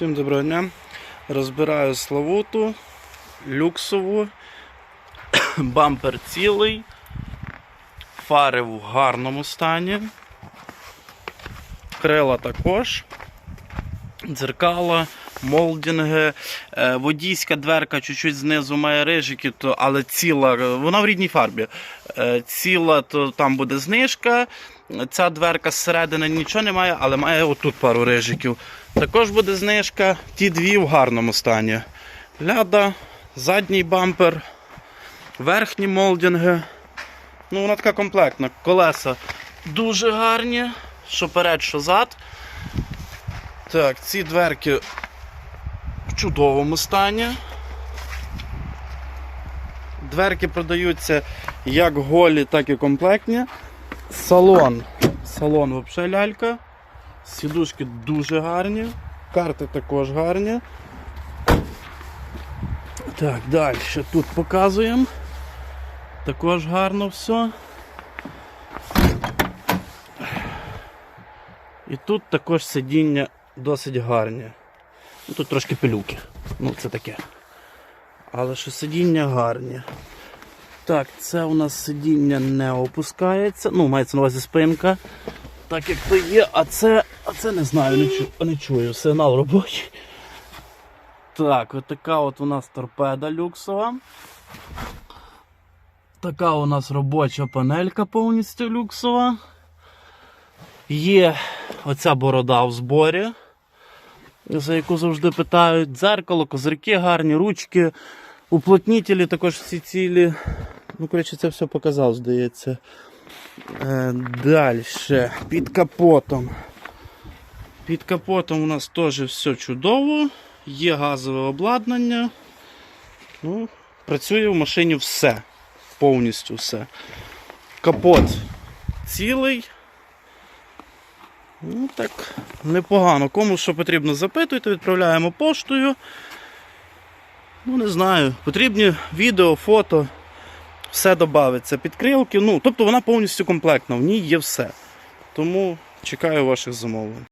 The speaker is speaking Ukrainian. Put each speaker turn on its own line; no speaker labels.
Всім доброго дня. Розбираю Славуту, люксову, бампер цілий, фари в гарному стані, крила також, дзеркала, молдинги, е, водійська дверка чуть-чуть знизу має рижики, але ціла, вона в рідній фарбі. Е, Ціла, то там буде знижка. Ця дверка зсередини нічого немає, але має отут пару рижиків. Також буде знижка, ті дві в гарному стані. Ляда, задній бампер, верхні молдинги. Ну, вона така комплектна. Колеса дуже гарні, що перед, що зад. Так, ці дверки в чудовому стані. Дверки продаються як голі, так і комплектні. Салон. Салон взагалі лялька. Сідушки дуже гарні. Карти також гарні. Так, далі тут показуємо. Також гарно все. І тут також сидіння досить гарні. Ну, тут трошки пилюки. Ну, це таке. Але що сидіння гарні. Так, це у нас сидіння не опускається. Ну, мається на увазі спинка. Так як то є, а це. Це не знаю, не, чу, не чую. Сигнал робочий. Так, от така от у нас торпеда люксова. Така у нас робоча панелька повністю люксова. Є оця борода в зборі, за яку завжди питають. Дзеркало, козирки гарні, ручки, уплотнітелі також всі цілі. Ну, коротше, це все показав, здається. Е, Далі. Під капотом. Під капотом у нас теж все чудово. Є газове обладнання. Ну, працює в машині все. Повністю все. Капот цілий. Ну так, непогано. Кому що потрібно запитуйте, відправляємо поштою. Ну, не знаю, потрібні відео, фото, все додається. Підкрилки, ну, тобто вона повністю комплектна, в ній є все. Тому чекаю ваших замовлень.